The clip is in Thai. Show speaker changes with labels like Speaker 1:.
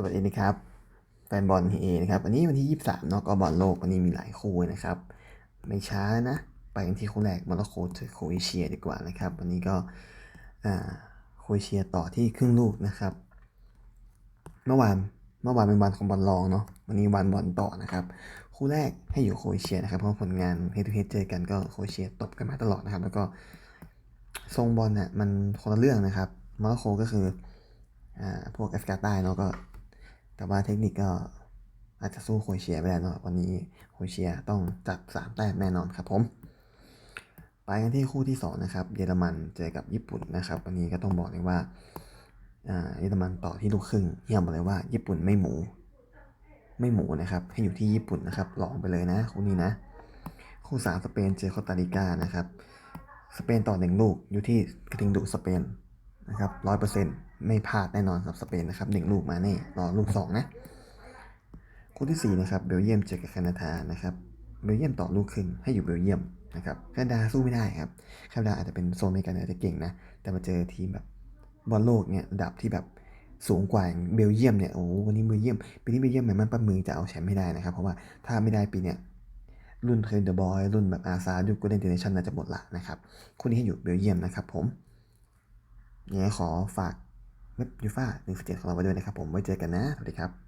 Speaker 1: สวัสดีนะครับ แฟนบอลเอนะครับวันนี้วันที่ 23เนาะก็บอลโลกวันนี้มีหลายคู่นะครับ ไม่ช้านะ ไปกันที่คู่แรกโมร็อกโกเจอโครเอเชียดีกว่านะครับ วันนี้ก็โครเอเชียต่อที่ครึ่งลูกนะครับ เมื่อวานเมื่อวานเป็นวันของบอลรองเนาะวันนี้วันบอลต่อนะครับ คู่แรกให้อยู่โครเอเชียนะครับเพราะผลงานเฮทูเฮเจอกันก็โครเอเชียตบกันมาตลอดนะครับ แล้วก็ทรงบอลเนี่ยมันคนละเรื่องนะครับโมร็อกโกก็คืออ่าพวกแอฟริกาใต้เนาะก็ แต่ว่าเทคนิคก็อาจจะสู้โคเชียไม่ได้เนาะวันนี้โคเชียต้องจับสามแต้มแน่นอนครับผมไปกันที่คู่ที่สองนะครับ เยอรมันเจอกับญี่ปุ่นนะครับ วันนี้ก็ต้องบอกเลยว่าเยอรมันต่อที่ลูกครึ่งเฮียบอกเลยว่าญี่ปุ่นไม่หมู ไม่หมูนะครับ ให้อยู่ที่ญี่ปุ่นนะครับ ลองไปเลยนะ คู่นี้นะ คู่สามสเปนเจอโคสตาริกานะครับ สเปนต่อหนึ่งลูกอยู่ที่กระทิงดุสเปน นะครับร้อยเปอร์เซ็นต์ไม่พลาดแน่นอนกับสเปนนะครับหนึ่งลูกมาแน่รอลูกสองนะคู่ที่สี่นะครับเบลเยียมเจอกับแคนาดานะครับเบลเยียมต่อลูกครึ่งให้อยู่เบลเยียมนะครับแคนาดาสู้ไม่ได้ครับแคนาดาอาจจะเป็นโซนอเมริกันอาจจะเก่งนะแต่มาเจอทีมแบบบอลโลกเนี่ยระดับที่แบบสูงกว่าอย่างเบลเยียมเนี่ยโอ้วันนี้เบลเยียมปีนี้เบลเยียมมันปั้นมือจะเอาแชมป์ไม่ได้นะครับ เพราะว่าถ้าไม่ได้ปีเนี้ยรุ่นเทรนเดอร์บอยรุ่นแบบอาซายุคโกลเดนเจเนชั่นน่าจะหมดละนะครับคู่นี้ให้อยู่เบลเยียมนะครับผม ยังไงขอฝากเว็บยูฟ่าหนึ่งสิบเจ็ดของเราไว้ด้วยนะครับผมไว้เจอกันนะ สวัสดีครับ